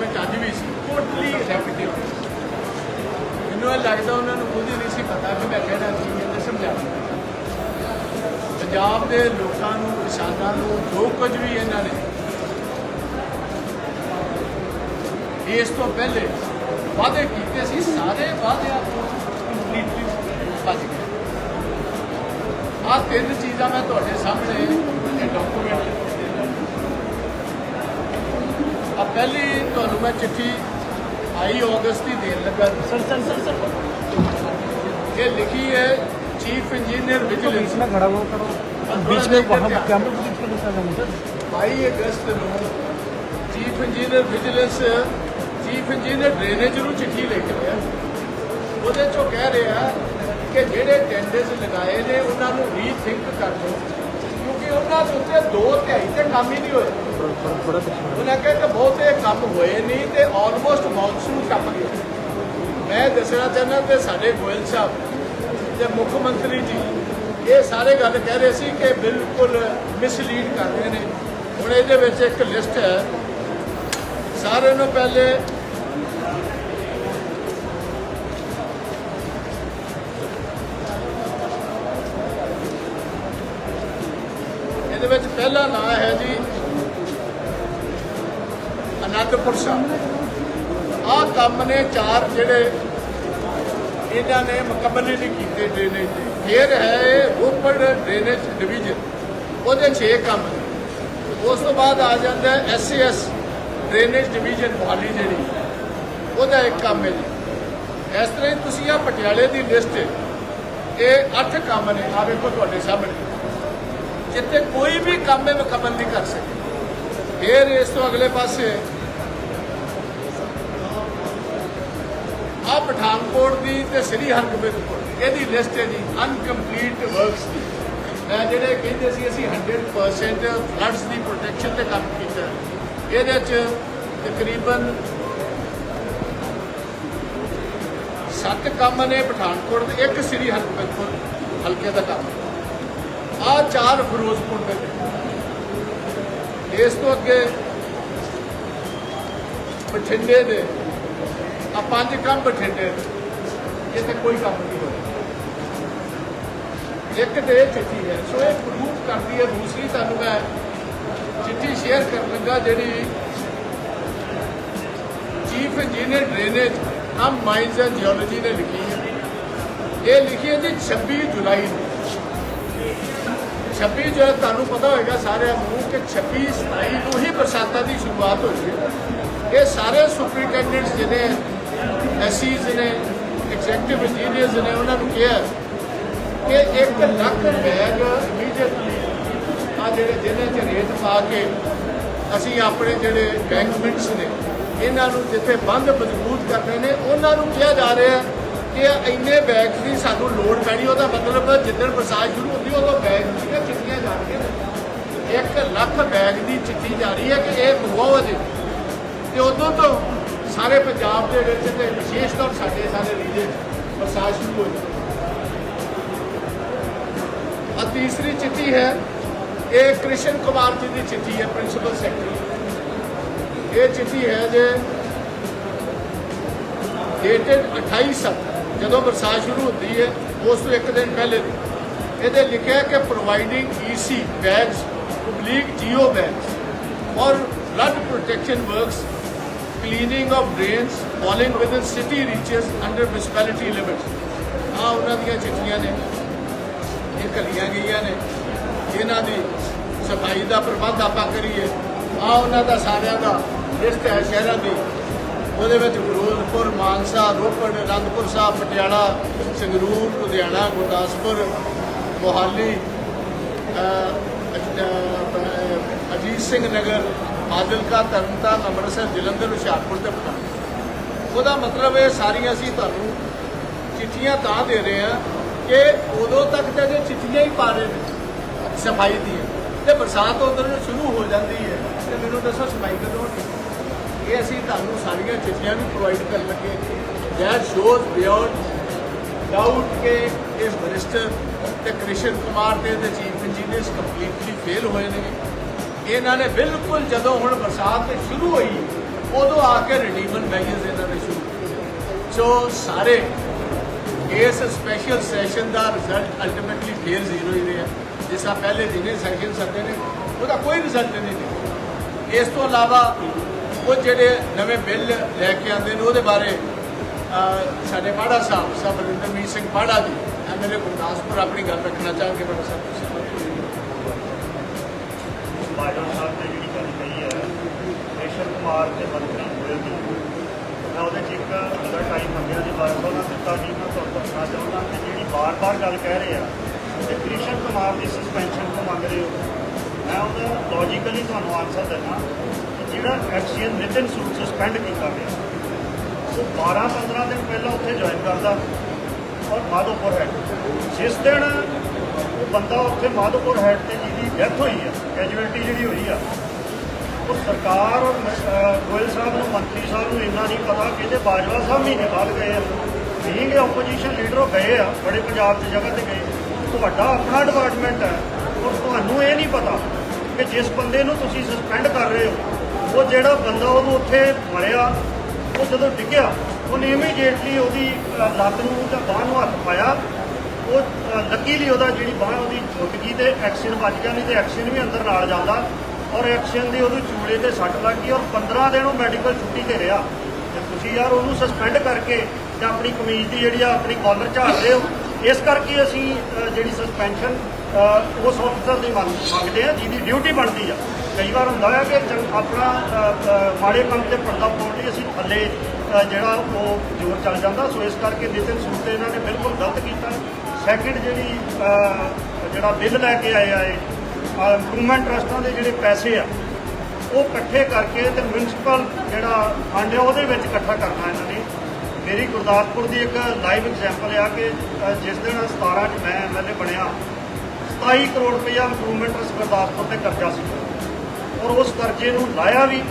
ਵਿੱਚ ਅੱਜ ਵੀ ਸੀ। Totally effective ਮੈਨੂੰ ਇਹ ਲੱਗਦਾ ਉਹਨਾਂ ਨੂੰ ਖੁਦ ਹੀ ਨਹੀਂ ਸੀ ਪਤਾ ਕਿ ਮੈਂ ਕਹਿਣਾ ਸੀ, ਮੈਂ ਤੇ ਸਮਝਾਉਣਾ। ਪੰਜਾਬ ਦੇ ਲੋਕਾਂ ਨੂੰ, ਕਿਸਾਨਾਂ ਨੂੰ ਜੋ ਕੁਝ ਵੀ ਇਹਨਾਂ ਨੇ ਇਸ ਤੋਂ ਪਹਿਲੇ ਵਾਅਦੇ ਕੀਤੇ ਸੀ, ਸਾਰੇ ਵਾਅਦਿਆਂ ਤੋਂ ਕੰਪਲੀਟਲੀ ਭੱਜ ਗਏ। ਆਹ ਤਿੰਨ ਚੀਜ਼ਾਂ ਮੈਂ ਤੁਹਾਡੇ ਸਾਹਮਣੇ ਇਹ ਡਾਕੂਮੈਂਟ ਆ ਪਹਿਲੀ ਤੁਹਾਨੂੰ ਮੈਂ ਚਿੱਠੀ ਆਈ ਅਗਸਤ ਦੀ ਦੇਣ ਲੱਗਾ सर सर सर सर ਇਹ ਲਿਖੀ ਹੈ ਚੀਫ ਇੰਜੀਨੀਅਰ बीच ਵਿਜੀਲੈਂਸ में खड़ा हुआ करो बीच में वहाँ कैमरे को बीच में नहीं करना सर 22 ਅਗਸਤ ਨੂੰ chief engineer vigilance chief engineer drainage ਨੂੰ ਚਿੱਠੀ ਲਿਖ ਰਿਹਾ ਉਹਦੇ ਚੋਂ ਕਹਿ ਰਿਹਾ ਕਿ ਜਿਹੜੇ ਟੈਂਡਰਸ ਲਗਾਏ ਨੇ ਉਹਨਾਂ ਨੂੰ ਰੀਥਿੰਕ ਕਰ ਲਓ ਕਿ ਉਹਨਾਂ ਦੇ ਉੱਤੇ ਦੋ ਤਿਹਾਈ ਤੇ ਕੰਮ ਹੀ ਨਹੀਂ ਹੋਏ। ਉਹਨਾਂ ਕਹਿੰਦੇ ਬਹੁਤੇ ਕੰਮ ਹੋਏ ਨਹੀਂ ਤੇ ਆਲਮੋਸਟ ਮੌਨਸੂਨ ਟੱਪ ਗਿਆ ਮੈਂ ਦੱਸਣਾ ਚਾਹੁੰਦਾ ਕਿ ਸਾਡੇ ਗੋਇਲ ਸਾਹਿਬ ਤੇ ਮੁੱਖ ਮੰਤਰੀ ਜੀ, ਇਹ ਸਾਰੇ ਗੱਲ ਕਹਿ ਰਹੇ ਸੀ ਕਿ ਬਿਲਕੁਲ ਮਿਸਲੀਡ ਕਰ ਰਹੇ ਨੇ। ਹੁਣ ਇਹਦੇ ਵਿੱਚ ਇੱਕ ਲਿਸਟ ਹੈ। ਸਾਰਿਆਂ ਨੂੰ ਪਹਿਲੇ ਇਹਦੇ ਵਿੱਚ ਪਹਿਲਾ ਨਾਂ ਹੈ ਜੀ ਅਨੰਦਪੁਰ ਸਾਹਿਬ ਆਹ ਕੰਮ ਨੇ ਚਾਰ ਜਿਹੜੇ ਇਹਨਾਂ ਨੇ ਮੁਕੰਮਲ ਹੀ ਨਹੀਂ ਕੀਤੇ ਡਰੇਨੇਜ ਦੇ। ਫਿਰ ਹੈ ਰੋਪੜ ਡਰੇਨੇਜ ਡਿਵੀਜ਼ਨ ਉਹਦੇ 6 ਕੰਮ ਨੇ। ਉਸ ਤੋਂ ਬਾਅਦ ਆ ਜਾਂਦਾ ਹੈ ਐਸਸੀਐਸ ਡਰੇਨੇਜ ਡਿਵੀਜ਼ਨ ਮੋਹਾਲੀ ਜਿਹੜੀ। ਉਹਦਾ ਇੱਕ ਕੰਮ ਹੈ ਜੀ। ਇਸ ਤਰ੍ਹਾਂ ਹੀ ਤੁਸੀਂ ਆ ਪਟਿਆਲੇ ਦੀ ਲਿਸਟ ਇਹ 8 ਕੰਮ ਨੇ। ਆ ਵੇਖੋ ਤੁਹਾਡੇ ਸਾਹਮਣੇ। ਜਿੱਥੇ ਕੋਈ ਵੀ ਕੰਮ ਇਹ ਮੁਕੰਮਲ ਨਹੀਂ ਕਰ ਸਕੇ ਫਿਰ ਇਸ ਤੋਂ ਅਗਲੇ ਪਾਸੇ ਆ ਪਠਾਨਕੋਟ ਦੀ ਤੇ ਸ੍ਰੀ ਹਰਗੋਬਿੰਦਪੁਰ ਦੀ, ਇਹਦੀ ਲਿਸਟ ਹੈ ਜੀ ਅਨਕੰਪਲੀਟ ਵਰਕਸ ਦੀ। ਮੈਂ ਜਿਹੜੇ ਕਹਿੰਦੇ ਸੀ, ਅਸੀਂ 100% ਫਲੱਡਸ ਦੀ ਪ੍ਰੋਟੈਕਸ਼ਨ ਤੇ ਕੰਮ ਕੀਤਾ। ਇਹਦੇ ਚ ਤਕਰੀਬਨ ਸੱਤ ਕੰਮ ਨੇ ਪਠਾਨਕੋਟ ਦੇ, ਇੱਕ ਸ੍ਰੀ ਹਰਗੋਬਿੰਦਪੁਰ, ਹਲਕੇ ਦਾ ਕੰਮ। ਆ ਚਾਰ ਫਿਰੋਜ਼ਪੁਰ ਦੇ ਨੇ। ਇਸ ਤੋਂ ਅੱਗੇ ਬਠਿੰਡੇ ਦੇ, ਆ ਪੰਜ ਕੰਮ ਬਠਿੰਡੇ ਦੇ ਇੱਥੇ ਕੋਈ ਕੰਮ ਨਹੀਂ ਹੋਇਆ। ਇੱਕ ਤੇ ਇਹ ਚਿੱਠੀ ਹੈ, ਸੋ ਇਹ ਪ੍ਰੂਵ ਕਰਦੀ ਹੈ, ਦੂਸਰੀ ਤੁਹਾਨੂੰ ਮੈਂ ਚਿੱਠੀ ਸ਼ੇਅਰ ਕਰਨ ਲੱਗਾ ਜਿਹੜੀ ਚੀਫ ਇੰਜੀਨੀਅਰ ਡਰੇਨੇਜ ਹਮ ਮਾਈਨਸ ਐਂਡ ਜਿਓਲੋਜੀ ਨੇ ਲਿਖੀ ਹੈ। ਇਹ ਲਿਖੀ ਹੈ ਜੀ 26 ਜੁਲਾਈ ਨੂੰ। 26 ਜੋ ਹੈ, ਤੁਹਾਨੂੰ ਪਤਾ ਹੋਏਗਾ ਸਾਰਿਆਂ ਨੂੰ ਕਿ 26 27 ਨੂੰ ਹੀ ਬਰਸਾਤਾਂ ਦੀ ਸ਼ੁਰੂਆਤ ਹੋਈ ਹੈ। ਇਹ ਸਾਰੇ ਸੁਪਰੀਟੈਂਡੈਂਟਸ ਜਿਹਨੇ ਐਸਸੀਜ਼ ਨੇ, ਐਗਜ਼ੈਕਟਿਵ ਇੰਜੀਨੀਅਰਸ ਨੇ, ਉਹਨਾਂ ਨੂੰ ਕਿਹਾ ਕਿ 1 ਲੱਖ ਬੈਗ ਇਮੀਡੀਏਟਲੀ ਆ ਜਿਹੜੇ ਜਿਹਨਾਂ ਚ ਰੇਤ ਪਾ ਕੇ ਅਸੀਂ ਆਪਣੇ ਜਿਹੜੇ ਬੈਂਕਮੈਂਟਸ ਨੇ, ਇਹਨਾਂ ਨੂੰ ਜਿੱਥੇ ਬੰਦ ਮਜ਼ਬੂਤ ਕਰਨੇ ਨੇ, ਉਹਨਾਂ ਨੂੰ ਕਿਹਾ ਜਾ ਰਿਹਾ ਕਿ ਇੰਨੇ ਬੈਗ ਦੀ ਸਾਨੂੰ ਲੋੜ ਪੈਣੀ, ਉਹਦਾ ਮਤਲਬ ਜਿੱਦਣ ਬਰਸਾਤ ਸ਼ੁਰੂ ਹੁੰਦੀ, ਉਦੋਂ ਬੈਗ ਦੀਆਂ ਚਿੱਠੀਆਂ ਜਾਣਗੀਆਂ 1 ਲੱਖ ਬੈਗ ਦੀ ਚਿੱਠੀ ਜਾ ਰਹੀ ਹੈ ਕਿ ਇਹ ਮੰਗਵਾਓ ਜੀ ਤੇ ਉਦੋਂ ਤੋਂ ਸਾਰੇ ਪੰਜਾਬ ਦੇ ਵਿੱਚ ਤੇ ਵਿਸ਼ੇਸ਼ ਤੌਰ ਸਾਡੇ ਸਾਰੇ ਰੀਜਨ ਬਰਸਾਤ ਸ਼ੁਰੂ ਹੋ ਜਾਂਦੀ ਆ ਤੀਸਰੀ ਚਿੱਠੀ ਹੈ, ਇਹ ਕ੍ਰਿਸ਼ਨ ਕੁਮਾਰ ਜੀ ਦੀ ਚਿੱਠੀ ਹੈ ਪ੍ਰਿੰਸੀਪਲ ਸੈਕਟਰੀ ਇਹ ਚਿੱਠੀ ਹੈ ਜੇ ਡੇਟਡ 28 ਸੱਤ। ਜਦੋਂ ਬਰਸਾਤ ਸ਼ੁਰੂ ਹੁੰਦੀ ਹੈ, ਉਸ ਤੋਂ ਇੱਕ ਦਿਨ ਪਹਿਲੇ ਦੀ। ਇਹਦੇ ਲਿਖਿਆ ਕਿ providing EC bags oblique geo bags ਔਰ flood protection works cleaning of drains falling within city reaches under municipality limits ਆ ਉਹਨਾਂ ਦੀਆਂ ਚਿੱਠੀਆਂ ਨੇ। ਇਹ ਕਲੀਆਂ ਗਈਆਂ ਨੇ। ਇਹਨਾਂ ਦੀ ਸਫ਼ਾਈ ਦਾ ਪ੍ਰਬੰਧ ਆਪਾਂ ਕਰੀਏ। ਆ ਉਹਨਾਂ ਦਾ ਸਾਰਿਆਂ ਦਾ ਲਿਸਟ ਹੈ ਸ਼ਹਿਰਾਂ ਦੀ ਉਹਦੇ ਵਿੱਚ ਫਿਰੋਜ਼ਪੁਰ ਮਾਨਸਾ ਰੋਪੜ ਅਨੰਦਪੁਰ ਸਾਹਿਬ ਪਟਿਆਲਾ ਸੰਗਰੂਰ ਲੁਧਿਆਣਾ ਗੁਰਦਾਸਪੁਰ ਮੋਹਾਲੀ ਅਹ, ਅਜੀਤ ਸਿੰਘ ਨਗਰ ਫਾਜ਼ਿਲਕਾ ਤਰਨਤਾਰਨ ਅੰਮ੍ਰਿਤਸਰ ਜਲੰਧਰ ਹੁਸ਼ਿਆਰਪੁਰ ਤੇ ਪਠਾਨਕੋਟ ਉਹਦਾ ਮਤਲਬ ਇਹ ਸਾਰੀਆਂ ਅਸੀਂ ਤੁਹਾਨੂੰ ਚਿੱਠੀਆਂ ਤਾਂ ਦੇ ਰਹੇ ਹਾਂ ਕਿ ਉਦੋਂ ਤੱਕ ਤਾਂ ਜੇ ਚਿੱਠੀਆਂ ਹੀ ਪਾ ਰਹੇ ਨੇ ਸਫ਼ਾਈ ਦੀਆਂ ਤੇ ਬਰਸਾਤ ਉਦੋਂ ਸ਼ੁਰੂ ਹੋ ਜਾਂਦੀ ਹੈ ਤੇ ਮੈਨੂੰ ਦੱਸੋ ਸਫ਼ਾਈ ਕਦੋਂ ਹੋਣੀ ਇਹ ਅਸੀਂ ਤੁਹਾਨੂੰ ਸਾਰੀਆਂ ਚਿੱਠੀਆਂ ਵੀ ਪ੍ਰੋਵਾਈਡ ਕਰਨ ਲੱਗੇ ਦੈਟ ਸ਼ੋਜ਼ ਬਿਯੋਂਡ ਡਾਊਟ ਕਿ ਇਸ ਵਰਿਸ਼ਟ ਤੇ ਕ੍ਰਿਸ਼ਨ ਕੁਮਾਰ ਤੇ ਤੇ ਚੀਫ ਇੰਜੀਨੀਅਰਸ ਕੰਪਲੀਟਲੀ ਫੇਲ ਹੋਏ ਨੇ। ਇਹਨਾਂ ਨੇ ਬਿਲਕੁਲ ਜਦੋਂ ਹੁਣ ਬਰਸਾਤ ਸ਼ੁਰੂ ਹੋਈ, ਉਦੋਂ ਆ ਕੇ ਰਿਡੀਮਨ ਮੈਗਜ਼ ਇਹਨਾਂ ਨੇ ਸ਼ੁਰੂ ਕੀਤੇ। ਸੋ ਸਾਰੇ ਇਸ ਸਪੈਸ਼ਲ ਸੈਸ਼ਨ ਦਾ ਰਿਜ਼ਲਟ ਅਲਟੀਮੇਟਲੀ ਫੇਲ ਜ਼ੀਰੋ ਹੀ ਰਿਹਾ। ਜਿਸ ਆ ਪਹਿਲੇ ਜਿੰਨੇ ਸੈਸ਼ਨ ਸੱਦੇ ਨੇ, ਉਹਦਾ ਕੋਈ ਰਿਜ਼ਲਟ ਨਹੀਂ ਨਿਕਲਿਆ ਇਸ ਤੋਂ ਇਲਾਵਾ ਉਹ ਜਿਹੜੇ ਨਵੇਂ ਬਿੱਲ ਲੈ ਕੇ ਆਉਂਦੇ ਨੇ ਉਹਦੇ ਬਾਰੇ ਸਾਡੇ ਮਾੜਾ ਸਾਹਿਬ ਸਾਹਿਬ ਬਲਿੰਦਰਮੀਤ ਸਿੰਘ ਪਾੜਾ ਜੀ ਐਮਐਲਏ ਗੁਰਦਾਸਪੁਰ ਆਪਣੀ ਗੱਲ ਰੱਖਣਾ ਚਾਹਾਂਗੇ, ਬੜਾ ਸਾਹਿਬ ਤੁਸੀਂ ਬਾਜਵਾ ਸਾਹਿਬ ਨੇ ਜਿਹੜੀ ਗੱਲ ਕਹੀ ਹੈ ਕ੍ਰਿਸ਼ਨ ਕੁਮਾਰ ਤੇ ਮੰਤਰੀ ਗੋਇਲ ਦੀ। ਮੈਂ ਉਹਦੇ 'ਚ ਇੱਕ ਅਦਰ ਟਾਈਮ ਮੰਗਿਆ ਜੀ ਬਾਰੇ ਉਹਨਾਂ ਦਿੱਤਾ ਜੀ ਮੈਂ ਤੁਹਾਨੂੰ ਦੱਸਣਾ ਚਾਹੁੰਦਾ ਕਿ ਜਿਹੜੀ ਬਾਰ-ਬਾਰ ਗੱਲ ਕਹਿ ਰਹੇ ਆ, ਕਿ ਕ੍ਰਿਸ਼ਨ ਕੁਮਾਰ ਦੀ ਸਸਪੈਂਸ਼ਨ ਤੋਂ ਮੰਗ ਰਹੇ ਹੋ। ਮੈਂ ਉਹਦਾ ਲੌਜੀਕਲੀ ਤੁਹਾਨੂੰ ਆਨਸਰ ਦਿੰਦਾ। ਜਿਹੜਾ ਐਕਸੀਅਨ ਨਿਤਿਨ ਸੂਟ ਸਸਪੈਂਡ ਕੀਤਾ ਗਿਆ ਉਹ 12-15 ਦਿਨ ਪਹਿਲਾਂ ਉੱਥੇ ਜੁਆਇਨ ਕਰਦਾ ਔਰ ਮਾਧੋਪੁਰ ਹੈਡ ਜਿਸ ਦਿਨ ਉਹ ਬੰਦਾ ਉੱਥੇ ਮਾਧੋਪੁਰ ਹੈਡ ਤੇ ਜਿਹਦੀ ਡੈਥ ਹੋਈ ਆ ਕੈਜੂਅਲਟੀ ਜਿਹੜੀ ਹੋਈ ਆ, ਉਹ ਸਰਕਾਰ ਔਰ ਗੋਇਲ ਸਾਹਿਬ ਨੂੰ, ਮੰਤਰੀ ਸਾਹਿਬ ਨੂੰ ਇੰਨਾ ਨਹੀਂ ਪਤਾ ਕਹਿੰਦੇ ਬਾਜਵਾ ਸਾਹਿਬ ਮਹੀਨੇ ਬਾਅਦ ਗਏ ਆ। ਬੀਇੰਗ ਇਹ ਆਪੋਜੀਸ਼ਨ ਲੀਡਰ ਉਹ ਗਏ ਆ, ਬੜੇ ਪੰਜਾਬ ਦੀ ਜਗ੍ਹਾ ਤੇ ਗਏ। ਤੁਹਾਡਾ ਆਪਣਾ ਡਿਪਾਰਟਮੈਂਟ ਹੈ। ਔਰ ਤੁਹਾਨੂੰ ਇਹ ਨਹੀਂ ਪਤਾ ਕਿ ਜਿਸ ਬੰਦੇ ਨੂੰ ਤੁਸੀਂ ਸਸਪੈਂਡ ਕਰ ਰਹੇ ਹੋ ਉਹ ਜਿਹੜਾ ਬੰਦਾ ਉਹਨੂੰ ਉੱਥੇ ਮਰਿਆ ਉਹ ਜਦੋਂ ਡਿੱਗਿਆ ਉਹਨੇ ਇਮੀਡੀਏਟਲੀ ਉਹਦੀ ਅ, ਲੱਤ ਨੂੰ ਜਾਂ ਬਾਂਹ ਨੂੰ ਹੱਥ ਪਾਇਆ। ਉਹ ਲੱਕੀਲੀ ਉਹਦਾ ਜਿਹੜੀ ਬਾਂਹ ਉਹਦੀ ਟੁੱਟ ਗਈ ਤੇ ਐਕਸ਼ਨ ਵੱਜ ਗਿਆ ਨਹੀਂ ਤੇ ਐਕਸ਼ਨ ਵੀ ਅੰਦਰ ਨਾਲ ਜਾਂਦਾ। ਔਰ ਐਕਸ਼ਨ ਦੀ ਉਹਨੂੰ ਚੂਲੇ ਤੇ ਸੱਟ ਲੱਗ ਗਈ ਔਰ 15 ਦਿਨ ਉਹ ਮੈਡੀਕਲ ਛੁੱਟੀ ਤੇ ਰਿਹਾ। ਤੇ ਤੁਸੀਂ ਯਾਰ ਉਹਨੂੰ ਸਸਪੈਂਡ ਕਰਕੇ ਜਾਂ ਆਪਣੀ ਕਮੀਜ਼ ਦੀ ਜਿਹੜੀ ਆ ਆਪਣੀ ਕਾਲਰ ਝਾੜਦੇ ਹੋ। ਇਸ ਕਰਕੇ ਅਸੀਂ ਜਿਹੜੀ ਸਸਪੈਂਸ਼ਨ ਉਸ ਅਫਸਰ ਦੀ ਮੰਗ ਮੰਗਦੇ ਆ ਜਿਹਦੀ ਡਿਊਟੀ ਬਣਦੀ ਆ। ਕਈ ਵਾਰ ਹੁੰਦਾ ਹੈ ਕਿ ਚੰ- ਆਪਣਾ ਮਾੜੇ ਕੰਮ ਤੇ ਪਰਦਾ ਪਾਉਣ ਲਈ ਅਸੀਂ ਥੱਲੇ ਜਿਹੜਾ ਉਹ ਜ਼ੋਰ ਚੱਲ ਜਾਂਦਾ। ਸੋ ਇਸ ਕਰਕੇ ਨਿਤਿਨ ਸੂਦ ਤੇ ਇਹਨਾਂ ਨੇ ਬਿਲਕੁਲ ਗਲਤ ਕੀਤਾ। ਸੈਕਿੰਡ ਜਿਹੜੀ ਜਿਹੜਾ ਬਿੱਲ ਲੈ ਕੇ ਆਏ ਆਏ ਇੰਪਰੂਵਮੈਂਟ ਟਰਸਟਾਂ ਦੇ ਜਿਹੜੇ ਪੈਸੇ ਆ, ਉਹ ਇਕੱਠੇ ਕਰਕੇ ਤੇ ਮਿਊਨਿਸਪਲ ਜਿਹੜਾ ਫੰਡ ਹੈ ਉਹਦੇ ਵਿੱਚ ਇਕੱਠਾ ਕਰਨਾ ਇਹਨਾਂ ਨੇ। ਮੇਰੀ ਗੁਰਦਾਸਪੁਰ ਦੀ ਇੱਕ ਲਾਈਵ ਐਗਜ਼ਾਮਪਲ ਆ ਕਿ ਜਿਸ ਦਿਨ 17 ਚ ਮੈਂ ਐਮਐਲਏ ਬਣਿਆ 27 ਕਰੋੜ ਰੁਪਇਆ ਇੰਪਰੂਵਮੈਂਟ ਟਰਸਟ ਗੁਰਦਾਸਪੁਰ ਤੇ ਕਰਜ਼ਾ ਸੀ। ਔਰ ਉਸ ਕਰਜ਼ੇ ਨੂੰ ਲਾਇਆ ਵੀ।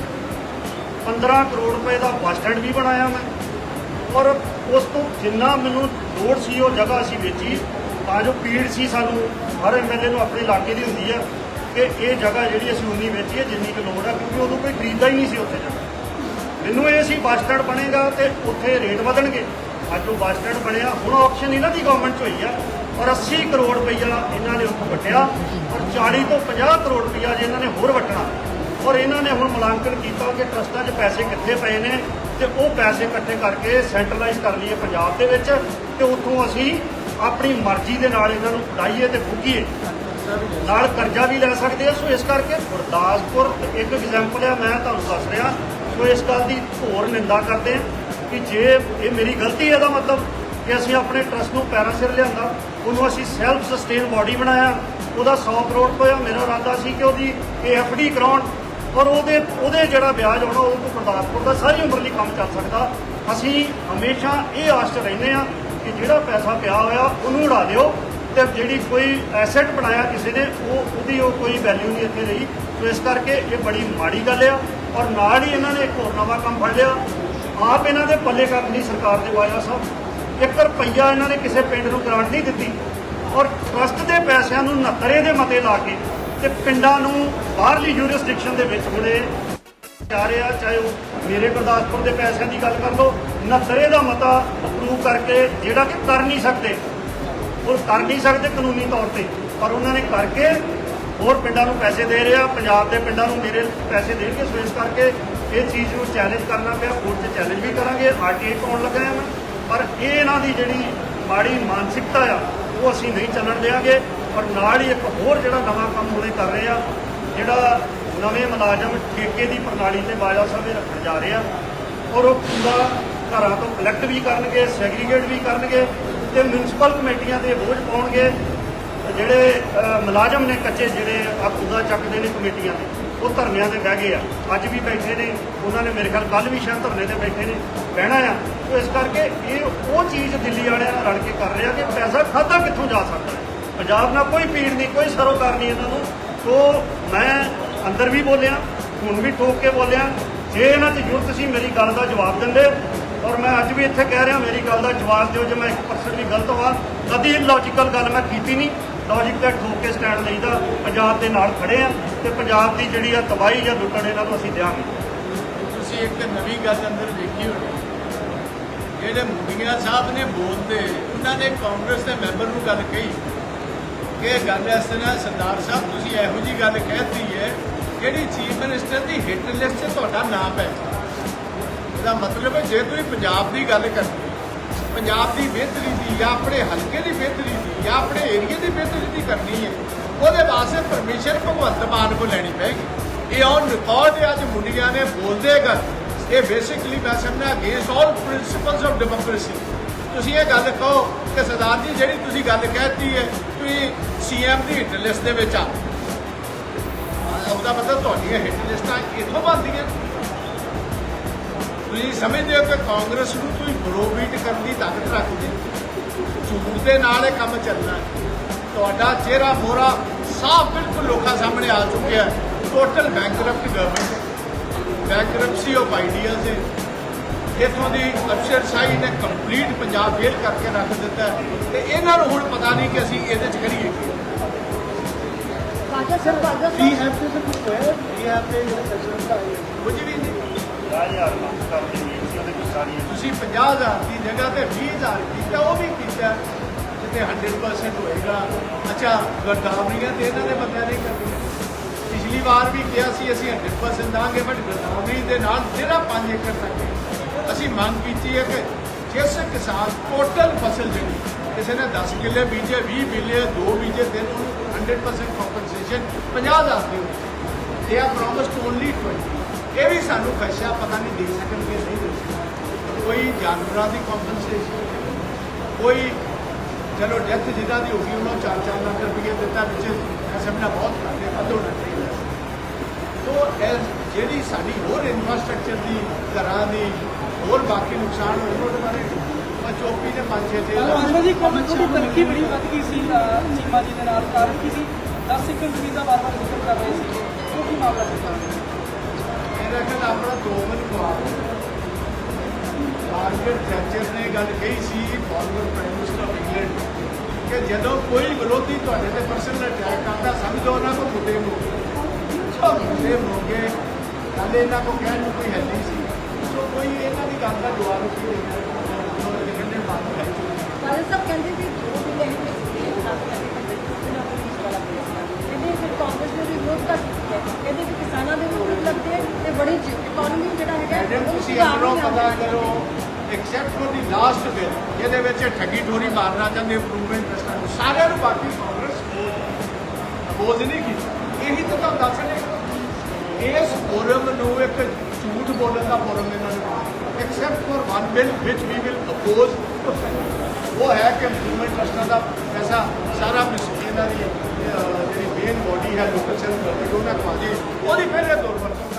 15 ਕਰੋੜ ਰੁਪਏ ਦਾ ਬੱਸ ਸਟੈਂਡ ਵੀ ਬਣਾਇਆ ਮੈਂ। ਔਰ ਉਸ ਤੋਂ ਜਿੰਨਾ ਮੈਨੂੰ ਲੋੜ ਸੀ, ਉਹ ਜਗ੍ਹਾ ਅਸੀਂ ਵੇਚੀ। ਤਾਂ ਜੋ ਪੀੜ ਸੀ ਸਾਨੂੰ, ਹਰ ਐਮਐਲਏ ਨੂੰ ਆਪਣੇ ਇਲਾਕੇ ਦੀ ਹੁੰਦੀ ਆ ਕਿ ਇਹ ਜਗ੍ਹਾ ਜਿਹੜੀ ਅਸੀਂ ਉਨੀ ਵੇਚੀ ਹੈ ਜਿੰਨੀ ਕੁ ਲੋੜ ਆ, ਕਿਉਂਕਿ ਉਦੋਂ ਕੋਈ ਖਰੀਦਦਾ ਹੀ ਨਹੀਂ ਸੀ ਉੱਥੇ ਜਗ੍ਹਾ ਮੈਨੂੰ ਇਹ ਸੀ ਬੱਸ ਸਟੈਂਡ ਬਣੇਗਾ ਤੇ ਉੱਥੇ ਰੇਟ ਵਧਣਗੇ। ਅੱਜ ਉਹ ਬੱਸ ਸਟੈਂਡ ਬਣਿਆ, ਹੁਣ ਆਪਸ਼ਨ ਇਹਨਾਂ ਦੀ ਗਵਰਨਮੈਂਟ 'ਚ ਹੋਈ ਆ। ਔਰ 80 ਕਰੋੜ ਰੁਪਈਆ ਇਹਨਾਂ ਨੇ ਉੱਥੋਂ ਵਟਿਆ ਔਰ 40 ਤੋਂ 50 ਕਰੋੜ ਰੁਪਈਆ ਜੇ ਇਹਨਾਂ ਨੇ ਹੋਰ ਵਟਣਾ। ਔਰ ਇਹਨਾਂ ਨੇ ਹੁਣ ਮੁਲਾਂਕਣ ਕੀਤਾ ਕਿ ਟਰਸਟਾਂ 'ਚ ਪੈਸੇ ਕਿੱਥੇ ਪਏ ਨੇ ਤੇ ਉਹ ਪੈਸੇ ਇਕੱਠੇ ਕਰਕੇ ਸੈਂਟਰਲਾਈਜ਼ ਕਰ ਲਈਏ ਪੰਜਾਬ ਦੇ ਵਿੱਚ ਤੇ ਉੱਥੋਂ ਅਸੀਂ ਆਪਣੀ ਮਰਜ਼ੀ ਦੇ ਨਾਲ ਇਹਨਾਂ ਨੂੰ ਫੜਾਈਏ ਤੇ ਫੁੱਕੀਏ। ਨਾਲ ਕਰਜ਼ਾ ਵੀ ਲੈ ਸਕਦੇ ਆ, ਸੋ ਇਸ ਕਰਕੇ ਗੁਰਦਾਸਪੁਰ ਇੱਕ ਐਗਜ਼ਾਮਪਲ ਆ, ਮੈਂ ਤੁਹਾਨੂੰ ਦੱਸ ਰਿਹਾ। ਸੋ ਇਸ ਗੱਲ ਦੀ ਹੋਰ ਨਿੰਦਾ ਕਰਦੇ ਆ ਕਿ ਜੇ ਇਹ ਮੇਰੀ ਗਲਤੀ ਹੈ ਦਾ ਮਤਲਬ ਕਿ ਅਸੀਂ ਆਪਣੇ ਟਰਸਟ ਨੂੰ ਪੈਰਾਂ ਸਿਰ ਲਿਆਂਦਾ ਉਹਨੂੰ ਅਸੀਂ ਸੈਲਫ ਸਸਟੇਨ ਬਾਡੀ ਬਣਾਇਆ। ਉਹਦਾ 100 ਕਰੋੜ ਰੁਪਇਆ ਮੇਰਾ ਇਰਾਦਾ ਸੀ ਕਿ ਉਹਦੀ ਏਐਫਡੀ ਕਰਾਉਣ। ਔਰ ਉਹਦੇ ਉਹਦੇ ਜਿਹੜਾ ਵਿਆਜ ਹੋਣਾ, ਉਹ ਤੋਂ ਗੁਰਦਾਸਪੁਰ ਦਾ ਸਾਰੀ ਉਮਰ ਲਈ ਕੰਮ ਚੱਲ ਸਕਦਾ। ਅਸੀਂ ਹਮੇਸ਼ਾ ਇਹ ਆਸ 'ਚ ਰਹਿੰਦੇ ਆ ਕਿ ਜਿਹੜਾ ਪੈਸਾ ਪਿਆ ਹੋਇਆ, ਉਹਨੂੰ ਉਡਾ ਦਿਓ। ਤੇ ਜਿਹੜੀ ਕੋਈ ਐਸੈਟ ਬਣਾਇਆ ਕਿਸੇ ਨੇ, ਉਹ, ਉਹਦੀ ਉਹ ਕੋਈ ਵੈਲਿਊ ਨਹੀਂ ਇੱਥੇ ਰਹੀ। ਸੋ ਇਸ ਕਰਕੇ ਇਹ ਬੜੀ ਮਾੜੀ ਗੱਲ ਆ। ਔਰ ਨਾਲ ਹੀ ਇਹਨਾਂ ਨੇ ਇੱਕ ਹੋਰ ਨਵਾਂ ਕੰਮ ਫੜ ਲਿਆ। ਆਪ ਇਹਨਾਂ ਦੇ ਪੱਲੇ ਕਰਨ ਦੀ ਸਰਕਾਰ ਦੇ ਵਾਇਆ ਸਭ। ਇੱਕ ਰੁਪਈਆ ਇਹਨਾਂ ਨੇ ਕਿਸੇ ਪਿੰਡ ਨੂੰ ਗ੍ਰਾਂਟ ਨਹੀਂ ਦਿੱਤੀ ਔਰ ਟਰਸਟ ਦੇ ਪੈਸਿਆਂ ਨੂੰ 69 ਦੇ ਮਤੇ ਲਾ ਕੇ ਤੇ ਪਿੰਡਾਂ ਨੂੰ ਬਾਹਰਲੀ ਯੂਰਿਸਡਿਕਸ਼ਨ ਦੇ ਵਿੱਚ ਹੁਣੇ ਜਾ ਰਿਹਾ, ਚਾਹੇ ਉਹ ਮੇਰੇ ਗੁਰਦਾਸਪੁਰ ਦੇ ਪੈਸਿਆਂ ਦੀ ਗੱਲ ਕਰ ਲਓ 69 ਦਾ ਮਤਾ ਅਪਰੂਵ ਕਰਕੇ ਜਿਹੜਾ ਕਿ ਕਰ ਨਹੀਂ ਸਕਦੇ ਉਹ ਕਰ ਨਹੀਂ ਸਕਦੇ ਕਾਨੂੰਨੀ ਤੌਰ ਤੇ, ਪਰ ਉਹਨਾਂ ਨੇ ਕਰਕੇ ਹੋਰ ਪਿੰਡਾਂ ਨੂੰ ਪੈਸੇ ਦੇ ਰਿਹਾ, ਪੰਜਾਬ ਦੇ ਪਿੰਡਾਂ ਨੂੰ ਮੇਰੇ ਪੈਸੇ ਦੇਣਗੇ ਸੋ ਇਸ ਕਰਕੇ ਇਹ ਚੀਜ਼ ਨੂੰ ਚੈਲੰਜ ਕਰਨਾ ਪਿਆ ਕੋਰਟ 'ਚ ਚੈਲੰਜ ਵੀ ਕਰਾਂਗੇ ਆਰਟੀਆਈ ਪਾਉਣ ਲੱਗਾ ਹਾਂ ਮੈਂ। ਪਰ ਇਹ ਇਹਨਾਂ ਦੀ ਜਿਹੜੀ ਮਾੜੀ ਮਾਨਸਿਕਤਾ ਆ, ਉਹ ਅਸੀਂ ਨਹੀਂ ਚੱਲਣ ਦੇਵਾਂਗੇ ਔਰ ਨਾਲ ਹੀ ਇੱਕ ਹੋਰ ਜਿਹੜਾ ਨਵਾਂ ਕੰਮ ਹੁਣੇ ਕਰ ਰਹੇ ਆ, ਜਿਹੜਾ ਨਵੇਂ ਮੁਲਾਜ਼ਮ ਠੇਕੇ ਦੀ ਪ੍ਰਣਾਲੀ ਤੇ ਬਾਜਾ ਸਾਹਿਬ ਰੱਖਣ ਜਾ ਰਹੇ ਆ, ਔਰ ਉਹ ਪੂਰਾ ਘਰਾਂ ਤੋਂ ਕਲੈਕਟ ਵੀ ਕਰਨਗੇ ਸੈਗਰੀਗੇਟ ਵੀ ਕਰਨਗੇ ਤੇ ਮਿਊਨਿਸਪਲ ਕਮੇਟੀਆਂ ਦੇ ਬੋਝ ਪਾਉਣਗੇ, ਜਿਹੜੇ ਮੁਲਾਜ਼ਮ ਨੇ ਕੱਚੇ ਜਿਹੜੇ ਆ ਖੁਦਾ ਚੱਕਦੇ ਨੇ ਕਮੇਟੀਆਂ ਦੇ। ਉਹ ਧਰਨਿਆਂ ਤੇ ਬਹਿ ਗਏ ਆ। ਅੱਜ ਵੀ ਬੈਠੇ ਨੇ, ਉਹਨਾਂ ਨੇ ਮੇਰੇ ਖਿਆਲ ਕੱਲ ਵੀ ਸ਼ਾਇਦ ਧਰਨੇ ਤੇ ਬੈਠੇ ਨੇ, ਬਹਿਣਾ ਆ। ਤੇ ਇਸ ਕਰਕੇ ਇਹ ਉਹ ਚੀਜ਼ ਦਿੱਲੀ ਵਾਲਿਆਂ ਨਾਲ ਰਲ ਕੇ ਕਰ ਰਿਹਾ ਕਿ ਪੈਸਾ ਖਾਦਾ ਕਿੱਥੋਂ ਜਾ ਸਕਦਾ ਹੈ। ਪੰਜਾਬ ਨਾਲ ਕੋਈ ਪੀੜ ਨਹੀਂ, ਕੋਈ ਸਰੋਕਾਰ ਨਹੀਂ ਇਹਨਾਂ ਨੂੰ। ਤੋਂ ਮੈਂ ਅੰਦਰ ਵੀ ਬੋਲਿਆ, ਹੁਣ ਵੀ ਠੋਕ ਕੇ ਬੋਲਿਆ, ਜੇ ਇਹਨਾਂ 'ਚ ਜ਼ਰੂਰਤ ਸੀ, ਮੇਰੀ ਗੱਲ ਦਾ ਜਵਾਬ ਦਿੰਦੇ। ਔਰ ਮੈਂ ਅੱਜ ਵੀ ਇੱਥੇ ਕਹਿ ਰਿਹਾ, ਮੇਰੀ ਗੱਲ ਦਾ ਜਵਾਬ ਦਿਓ ਜੇ ਮੈਂ 1% ਵੀ ਗਲਤ ਹੋਵਾਂ। ਕਦੀ ਲੌਜੀਕਲ ਗੱਲ ਮੈਂ ਕੀਤੀ ਨਹੀਂ। ਲੌਜੀਕ ਤੇ ਠੋਕ ਕੇ ਸਟੈਂਡ ਲਈਦਾ ਪੰਜਾਬ ਦੇ ਨਾਲ ਖੜੇ ਆ ਤੇ ਪੰਜਾਬ ਦੀ ਜਿਹੜੀ ਆ ਤਬਾਹੀ ਜਾਂ ਲੁੱਟਣ ਇਹਨਾਂ ਨੂੰ ਅਸੀਂ ਦਿਆਂਗੇ। ਤੁਸੀਂ ਇੱਕ ਨਵੀਂ ਗੱਲ ਅੰਦਰ ਵੇਖੀ ਹੋਣੀ। ਜਿਹੜੇ ਮੁੰਡੀਆਂ ਸਾਹਿਬ ਨੇ ਬੋਲਦੇ, ਉਹਨਾਂ ਨੇ ਕਾਂਗਰਸ ਦੇ ਮੈਂਬਰ ਨੂੰ ਗੱਲ ਕਹੀ। ਕਿ ਇਹ ਗੱਲ ਇਸ ਤਰ੍ਹਾਂ ਸਰਦਾਰ ਸਾਹਿਬ, ਤੁਸੀਂ ਇਹੋ ਜੀ ਗੱਲ ਕਹਿਤੀ ਹੈ, ਜਿਹੜੀ ਚੀਫ ਮਿਨਿਸਟਰ ਦੀ ਹਿੱਟ ਲਿਸਟ 'ਚ ਤੁਹਾਡਾ ਨਾਮ ਹੈ। ਇਹਦਾ ਮਤਲਬ ਹੈ, ਜੇ ਤੁਸੀਂ ਪੰਜਾਬ ਦੀ ਗੱਲ ਕਰਦੇ ਪੰਜਾਬ ਦੀ ਬਿਹਤਰੀ ਦੀ ਜਾਂ ਆਪਣੇ ਹਲਕੇ ਦੀ ਬਿਹਤਰੀ ਦੀ ਜਾਂ ਆਪਣੇ ਏਰੀਆ ਦੀ ਬਿਹਤਰੀ ਦੀ ਕਰਨੀ ਹੈ, ਉਹਦੇ ਵਾਸਤੇ ਪਰਮਿਸ਼ਨ ਭਗਵੰਤ ਮਾਨ ਕੋ ਲੈਣੀ ਪੈਗੀ ਇਹ ਔਨ ਰਿਕਾਰਡ ਅੱਜ ਮੁੰਡੀਆਂ ਨੇ ਬੋਲਦੇ ਗੱਲ। ਇਹ ਬੇਸਿਕਲੀ ਮੈਂ ਸਮਝਦਾ against all principles of democracy ਤੁਸੀਂ ਇਹ ਗੱਲ ਕਹੋ ਕਿ ਸਰਦਾਰ ਜੀ, ਜਿਹੜੀ ਤੁਸੀਂ ਗੱਲ ਕਹਿਤੀ ਹੈ, ਤੁਸੀਂ ਸੀਐਮ ਦੀ ਹਿੱਟ ਲਿਸਟ ਦੇ ਵਿੱਚ ਆ। ਉਹਦਾ ਮਤਲਬ ਤੁਹਾਡੀਆਂ ਹਿੱਟ ਲਿਸਟਾਂ ਇਥੋਂ ਸਮਝਦੇ ਹੋ ਕਿ ਕਾਂਗਰਸ ਨੂੰ ਤੁਸੀਂ ਬਰੋਬੀਟ ਕਰਨ ਦੀ ਤਾਕਤ ਰੱਖਦੀ ਝੂਠ ਦੇ ਨਾਲ ਇਹ ਕੰਮ ਚੱਲਣਾ ਹੈ। ਤੁਹਾਡਾ ਚਿਹਰਾ ਮੋਹਰਾ ਸਾਫ਼ ਬਿਲਕੁਲ ਲੋਕਾਂ ਸਾਹਮਣੇ ਆ ਚੁੱਕਿਆ ਹੈ। Total bankrupt government bankruptcy of ideas ਹੈ। ਇੱਥੋਂ ਦੀ ਅਫਸਰਸ਼ਾਹੀ ਨੇ ਕੰਪਲੀਟ ਪੰਜਾਬ ਫੇਲ ਕਰਕੇ ਰੱਖ ਦਿੱਤਾ ਤੇ ਇਹਨਾਂ ਨੂੰ ਹੁਣ ਪਤਾ ਨਹੀਂ ਕਿ ਅਸੀਂ ਇਹਦੇ 'ਚ ਕਰੀਏ ਕੀ। ਬਾਜਾ sir Baja sir have to the square, we have to the president. ਕੁਝ ਵੀ ਨਹੀਂ। 50000 ਮੰਗ ਕਰਦੇ ਨੇ ਸੀ ਉਹਦੇ ਵਿੱਚ ਸਾਰੀਆਂ। ਤੁਸੀਂ 50000 ਦੀ ਜਗ੍ਹਾ ਤੇ 20000 ਕੀਤਾ ਉਹ ਵੀ ਕੀਤਾ ਜਿੱਥੇ 100% ਹੋਏਗਾ। ਅੱਛਾ ਗਰਦਾਵਰੀਆਂ ਤੇ ਇਹਨਾਂ ਦੇ ਬੰਦਿਆਂ ਨਹੀਂ ਕਰਨੀਆਂ ਪਿਛਲੀ ਵਾਰ ਵੀ ਕਿਹਾ ਸੀ, ਅਸੀਂ 100% ਦਾਂਗੇ ਬਟ ਗਰਦਾਵਰੀ ਦੇ ਨਾਲ ਜਿਹੜਾ 5 ਏਕੜ ਤੱਕ ਹੈ। ਅਸੀਂ ਮੰਗ ਕੀਤੀ ਹੈ ਕਿ ਜਿਸ ਕਿਸਾਨ ਟੋਟਲ ਫਸਲ ਜਿਹੜੀ, ਕਿਸੇ ਨੇ 10 ਕਿੱਲੇ ਬੀਜੇ 20 ਕਿੱਲੇ 2 ਬੀਜੇ, ਤਿੰਨ, ਉਹਨੂੰ 100% ਕੰਪਨਸੇਸ਼ਨ 50000 ਦੀ ਹੋਵੇ। ਦੇ ਆ ਪ੍ਰੋਮਿਸਡ ਓਨਲੀ 20 ਇਹ ਵੀ ਸਾਨੂੰ ਖਸ਼ਾ ਪਤਾ ਨਹੀਂ ਦੇ ਸਕਣਗੇ ਨਹੀਂ ਦੇ ਸਕਣਗੇ ਕੋਈ ਜਾਨਵਰਾਂ ਦੀ ਕੰਪਨਸੇਸ਼ਨ ਕੋਈ ਚਲੋ ਡੈਥ ਜਿਹਦਾ ਦੀ ਹੋ ਗਈ ਉਹਨੂੰ 4-4 ਲੱਖ ਰੁਪਏ ਦਿੱਤਾ ਵਿੱਚ ਸਮਝਣਾ ਬਹੁਤ ਘੱਟ ਵੱਧ ਹੋਣਾ ਚਾਹੀਦਾ ਤੋ ਇਹ ਜਿਹੜੀ ਸਾਡੀ ਹੋਰ ਇਨਫਰਾਸਟ੍ਰਕਚਰ ਦੀ ਘਰਾਂ ਦੀ ਹੋਰ ਬਾਕੀ ਨੁਕਸਾਨ ਹੋਏ ਉਹਦੇ ਬਾਰੇ ਚੋਪੀ ਦੇ ਪੰਜ ਲੱਖ ਅਨੁਸ਼ਾ ਜੀ ਦੀ ਤਰੱਕੀ ਬੜੀ ਵੱਧ ਗਈ ਸੀ ਚੀਮਾ ਜੀ ਦੇ ਨਾਲ ਕਾਰਨ ਕੀ ਸੀ? 10 ਏਕੜ ਜ਼ਮੀਨ ਦਾ ਵਾਰ-ਵਾਰ ਜ਼ਿਕਰ ਕਰ ਰਹੇ ਸੀ। ਉਹ ਕੀ ਮਾਮਲਾ ਸੀ? ਕਹਿੰਦਾ ਆਪਣਾ ਦੋ ਮਿੰਟ ਜਵਾਬ ਮਾਰਗਰਟ ਥੈਚਰ ਨੇ ਗੱਲ ਕਹੀ ਸੀ former prime minister of England ਕਿ ਜਦੋਂ ਕੋਈ ਵਿਰੋਧੀ ਤੁਹਾਡੇ ਤੇ ਪਰਸਨਲ ਅਟੈਕ ਕਰਦਾ, ਸਮਝੋ ਉਹਨਾਂ ਕੋ ਮੁੱਦੇ ਨੂੰ ਸੋ ਮੁੱਦੇ ਹੋਗੇ ਕੱਲ ਇਹਨਾਂ ਕੋ ਕਹਿਣ ਨੂੰ ਕੋਈ ਹੈ ਨਹੀਂ ਸੀ। ਸੋ ਕੋਈ ਇਹਨਾਂ ਦੀ ਗੱਲ ਦਾ ਜਵਾਬ ਨਹੀਂ ਦੇਣਾ ਉਹ ਬਾਤ ਹੈ। ਬਾਜਾ ਸਾਹਿਬ ਕਹਿੰਦੇ ਸੀ, ਜੋ ਵੀ ਲੈਣ ਦੇ ਸੀ ਦੇ ਵਿਰੋਧ ਕਰ ਕਹਿੰਦੇ ਕਿ ਕਿਸਾਨਾਂ ਦੇ ਵਿਰੋਧ ਲੱਗਦੇ ਬੜੀ ਇਕਨੋਮੀ ਜਿਹੜਾ ਹੈਗਾ ਉਹ ਤੁਸੀਂ ਅੰਦਰੋਂ ਪਤਾ ਕਰੋ except for the last bill ਜਿਹਦੇ ਵਿੱਚ ਠੱਗੀ ਠੋਰੀ ਮਾਰਨਾ ਚਾਹੁੰਦੇ ਇੰਪਰੂਵਮੈਂਟ ਕਰਨਾ ਸਾਰਿਆਂ ਨੂੰ ਬਾਕੀ ਕਾਂਗਰਸ ਅਪੋਜ਼ ਨਹੀਂ ਕੀਤੀ। ਇਹੀ ਤਾਂ ਤੁਹਾਨੂੰ ਦੱਸ ਰਹੇ ਇਸ ਫੋਰਮ ਨੂੰ ਇੱਕ ਝੂਠ ਬੋਲਣ ਦਾ ਫੋਰਮ ਇਹਨਾਂ ਨੇ ਐਕਸੈਪਟ ਫॉर ਵਨ ਬਿਲ ਵਿਚ ਵੀ ਵਿਲ ਅਪੋਜ਼ ਉਹ ਹੈ ਕਿ ਇੰਪਰੂਵਮੈਂਟ ਕਰਨਾ ਦਾ ਪੈਸਾ ਸਾਰਾ ਮਿਸਕੀਨਾਂ ਦੀ ਜਿਹੜੀ ਮੇਨ ਬੋਡੀ ਹੈ ਲੋਕਲ ਸੈਲਫ ਗਵਰਨਮੈਂਟ ਉਹਨਾਂ ਕੋਲ ਜੀ ਉਹਦੀ ਫਿਰ ਇਹ ਦੁਰਵਰਤੋਂ